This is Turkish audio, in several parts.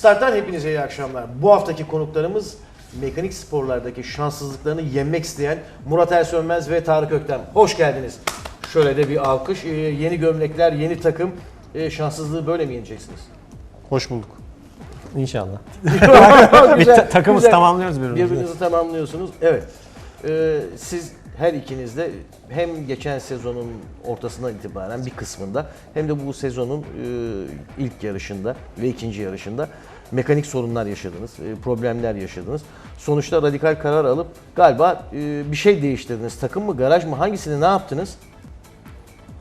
Start'tan hepinize iyi akşamlar. Bu haftaki konuklarımız mekanik sporlardaki şanssızlıklarını yenmek isteyen Murat Ersönmez ve Tarık Öktem. Hoş geldiniz. Şöyle de bir alkış. Ee, yeni gömlekler, yeni takım. Ee, şanssızlığı böyle mi yeneceksiniz? Hoş bulduk. İnşallah. Güzel, Bir ta- takımız güzel. tamamlıyoruz birbirimizi. Birbirinizi tamamlıyorsunuz. Evet. Ee, siz her ikiniz de hem geçen sezonun ortasından itibaren bir kısmında hem de bu sezonun e, ilk yarışında ve ikinci yarışında mekanik sorunlar yaşadınız, e, problemler yaşadınız. Sonuçta radikal karar alıp galiba e, bir şey değiştirdiniz. Takım mı, garaj mı, hangisini ne yaptınız?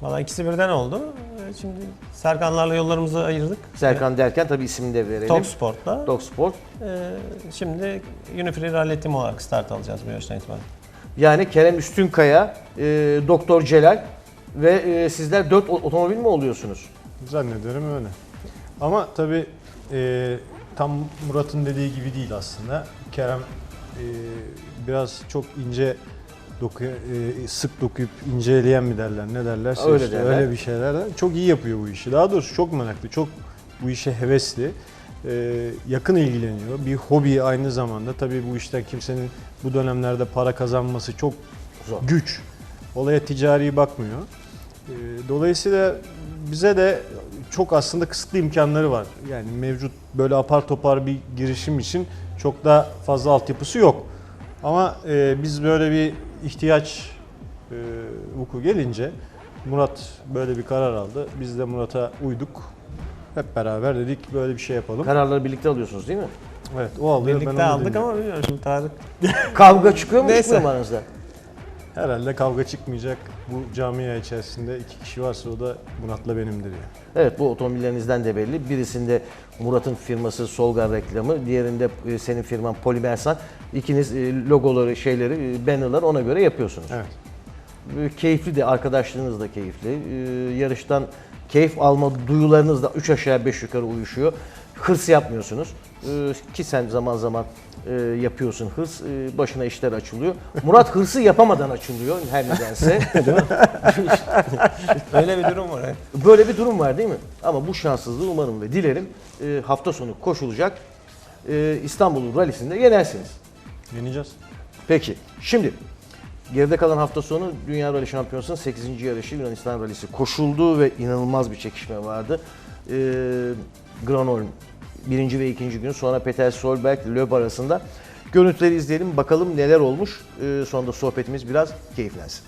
Valla ikisi birden oldu. Şimdi Serkanlarla yollarımızı ayırdık. Serkan derken tabii ismini de verelim. Top Sport'la. Dog Sport. Ee, şimdi Unifree Rally Team olarak start alacağız bu yaştan itibaren. Yani Kerem Üstünkaya, e, Doktor Celal ve e, sizler dört o- otomobil mi oluyorsunuz? Zannederim öyle. Ama tabii e, tam Murat'ın dediği gibi değil aslında. Kerem e, biraz çok ince doku, e, sık dokuyup inceleyen mi derler ne derlerse Öyle işte derler. öyle bir şeyler. Çok iyi yapıyor bu işi. Daha doğrusu çok meraklı, çok bu işe hevesli. E, yakın ilgileniyor. Bir hobi aynı zamanda. Tabii bu işten kimsenin bu dönemlerde para kazanması çok Zor. güç. Olaya ticari bakmıyor. Ee, Dolayısıyla bize de çok aslında kısıtlı imkanları var. Yani mevcut böyle apar topar bir girişim için çok da fazla altyapısı yok. Ama e, biz böyle bir ihtiyaç e, vuku gelince Murat böyle bir karar aldı. Biz de Murat'a uyduk. Hep beraber dedik böyle bir şey yapalım. Kararları birlikte alıyorsunuz değil mi? Evet o alıyor ben Birlikte onu aldık ama bilmiyorum şimdi Tarık. Kavga çıkıyor mu Neyse. çıkmıyor mu aranızda? Herhalde kavga çıkmayacak. Bu camia içerisinde iki kişi varsa o da Murat'la benimdir yani. Evet bu otomobillerinizden de belli. Birisinde Murat'ın firması Solgar reklamı, diğerinde e, senin firman Polimersan. İkiniz e, logoları, şeyleri, e, bannerları ona göre yapıyorsunuz. Evet. E, Keyifli de, arkadaşlığınız da keyifli. E, Yarıştan keyif alma duyularınız da 3 aşağı 5 yukarı uyuşuyor. Hırs yapmıyorsunuz. E, Ki sen zaman zaman e, yapıyorsun hırs, e, başına işler açılıyor. Murat hırsı yapamadan açılıyor her nedense. Öyle bir durum var. evet. Böyle bir durum var değil mi? Ama bu şanssızlığı umarım ve dilerim e, hafta sonu koşulacak e, İstanbul Rally'sinde yenersiniz. Yeneceğiz. Peki şimdi geride kalan hafta sonu Dünya Rally Şampiyonası'nın 8. yarışı Yunanistan Rally'si koşuldu ve inanılmaz bir çekişme vardı. E, Granholm birinci ve ikinci gün sonra Peter Solberg Löb arasında görüntüleri izleyelim bakalım neler olmuş. E, sonunda sohbetimiz biraz keyiflensin.